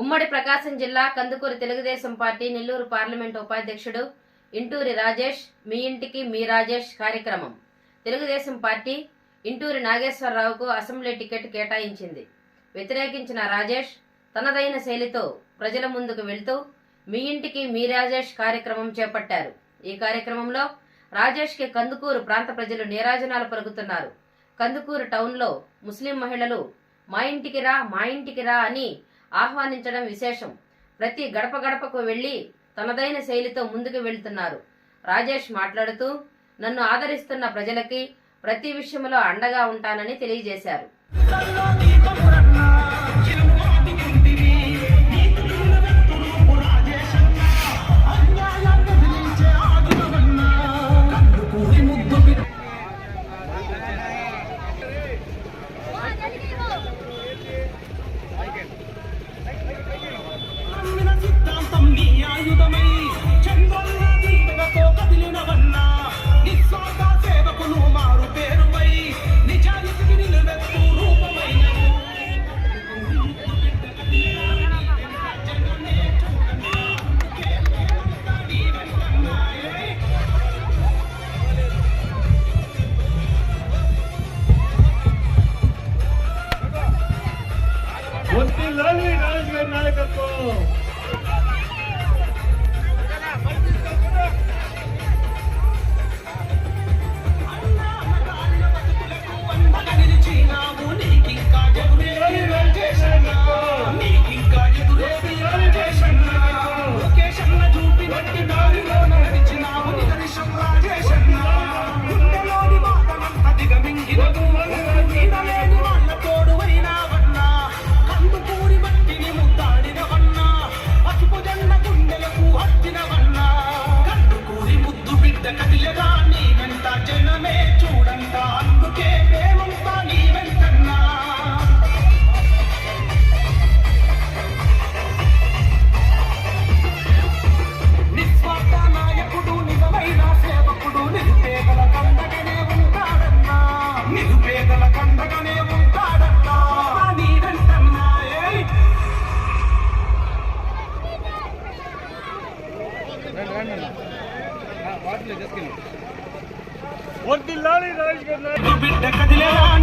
ఉమ్మడి ప్రకాశం జిల్లా Kandukur Telugu Desam party Nellore parliament ఉపాధ్యక్షుడు ఇంటూరి రాజేష్ మీ ఇంటికి మీ రాజేష్ కార్యక్రమం. తెలుగుదేశం పార్టీ ఇంటూరి నాగేశ్వరరావుకు అసెంబ్లీ టికెట్ కేటాయించింది. వ్యతిరేకించిన రాజేష్ తనదైన శైలితో ప్రజల ముందుకు వెళ్తూ మీ ఇంటికి మీ రాజేష్ కార్యక్రమం చేపట్టారు. ఈ కార్యక్రమంలో రాజేష్కి కందుకూరు ప్రాంత ప్రజలు నీరాజనాలు పలుకుతున్నారు. కందుకూరు టౌన్లో ముస్లిం మహిళలు మా ఇంటికి రా మా ఇంటికి రా అని ఆహ్వానించడం విశేషం. ప్రతి గడప గడపకు వెళ్ళి తనదైన శైలితో ముందుకు వెళ్తున్నారు. రాజేష్ మాట్లాడుతూ నన్ను ఆదరిస్తున్న ప్రజలకి ప్రతి విషయంలో అండగా ఉంటానని తెలియజేశారు.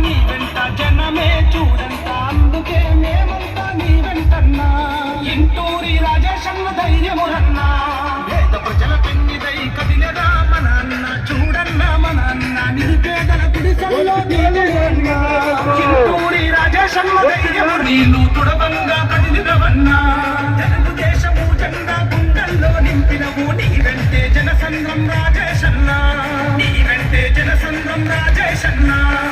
నీ వెంట జనమే చూడంట అందుకే మేమంతా నీ వెంటన్నా. ఇంటూరి రాజేశన్న ధైర్యమురన్నా. పేద ప్రజల పెన్నిదై కదిలేరా మన అన్న? చూడన్నా మన అన్న. నిరుపేదల గుడిసెల్లో. ఇంటూరి రాజేశన్న ధైర్యము నీళ్ళు తుడబంగా జనసంఘం రాజేశన్న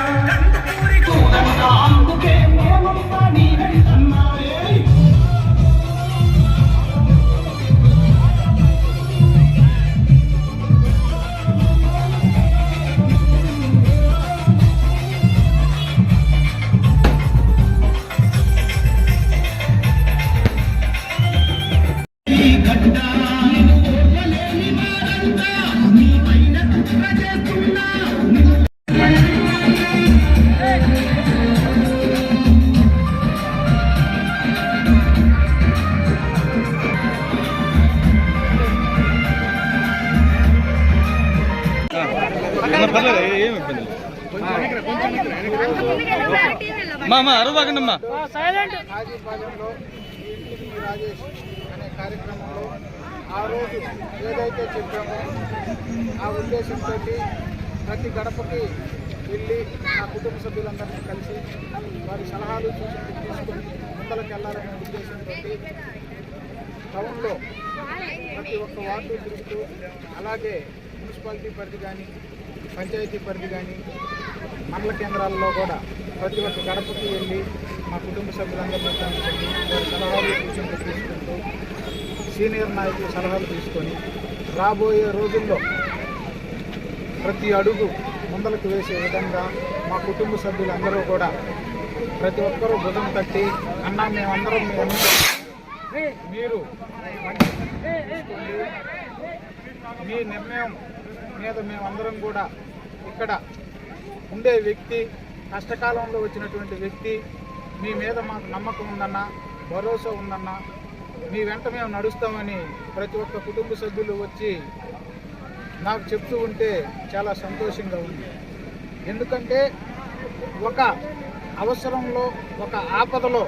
మా మా అరవకండి అమ్మా రాజేష్ అనే కార్యక్రమంలో ఆ రోజు ఏదైతే చెప్పామో ఆ ఉద్దేశంతో ప్రతి గడపకి వెళ్ళి నా కుటుంబ సభ్యులందరినీ కలిసి వారి సలహాలు సూచనలు తీసుకొని ముందలకు వెళ్ళాలనే ఉద్దేశంతో టౌన్లో ప్రతి ఒక్క వార్డు తిరుగుతూ అలాగే మున్సిపాలిటీ పరిధి కానీ పంచాయతీ పరిధి కానీ మండల కేంద్రాల్లో కూడా ప్రతి ఒక్క గడపకి వెళ్ళి మా కుటుంబ సభ్యులందరినీ కలుసుకొని వారి సలహాలు సూచనలు తీసుకుంటూ సీనియర్ నాయకుల సలహాలు తీసుకొని రాబోయే రోజుల్లో ప్రతి అడుగు ముందలకు వేసే విధంగా మా కుటుంబ సభ్యులందరూ కూడా ప్రతి ఒక్కరూ భుజం తట్టి అన్నా మేమందరం మీ మీరు మీ నిర్ణయం మీద మేమందరం కూడా ఇక్కడ ఉండే వ్యక్తి కష్టకాలంలో వచ్చినటువంటి వ్యక్తి మీ మీద మాకు నమ్మకం ఉందన్న భరోసా ఉందన్న మీ వెంట మేము నడుస్తామని ప్రతి ఒక్క కుటుంబ సభ్యులు వచ్చి నాకు చెప్తూ ఉంటే చాలా సంతోషంగా ఉంది. ఎందుకంటే ఒక అవసరంలో ఒక ఆపదలో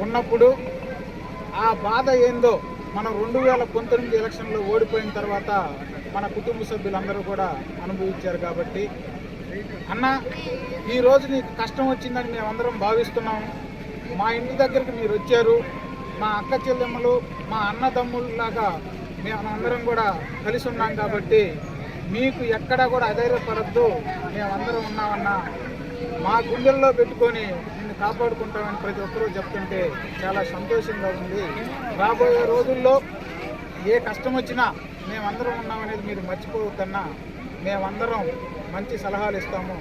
ఉన్నప్పుడు ఆ బాధ ఏందో మనం రెండు వేల పంతొమ్మిది ఎలక్షన్లో ఓడిపోయిన తర్వాత మన కుటుంబ సభ్యులందరూ కూడా అనుభవించారు కాబట్టి. అన్న ఈరోజు నీకు కష్టం వచ్చిందని మేమందరం భావిస్తున్నాం. మా ఇంటి దగ్గరికి మీరు వచ్చారు. మా అక్క చెల్లెమ్మలు మా అన్నదమ్ముల్లాగా మేమందరం కూడా కలిసి ఉన్నాం కాబట్టి మీకు ఎక్కడా కూడా అధైర్యపడద్దు. మేమందరం ఉన్నామన్నా మా గుండెల్లో పెట్టుకొని నిన్ను కాపాడుకుంటామని ప్రతి ఒక్కరూ చెప్తుంటే చాలా సంతోషంగా ఉంది. రాబోయే రోజుల్లో ఏ కష్టం వచ్చినా మేమందరం ఉన్నామనేది మీరు మర్చిపోవద్దన్నా. మేమందరం మంచి సలహాలు ఇస్తాము.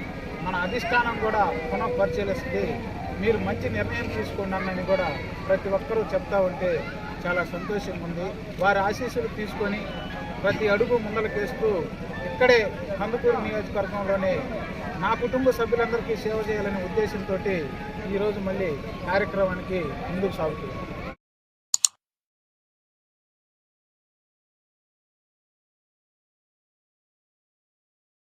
మన అధిష్టానం కూడా పునః మీరు మంచి నిర్ణయం తీసుకోండి కూడా ప్రతి ఒక్కరూ చెప్తా ఉంటే చాలా సంతోషంగా ఉంది. వారి ఆశీస్సులు తీసుకొని ప్రతి అడుగు ముందలకేస్తూ ఇక్కడే కందుకూరు నియోజకవర్గంలోనే నా కుటుంబ సభ్యులందరికీ సేవ చేయాలనే ఉద్దేశంతో ఈరోజు మళ్ళీ కార్యక్రమానికి ముందుకు సాగుతుంది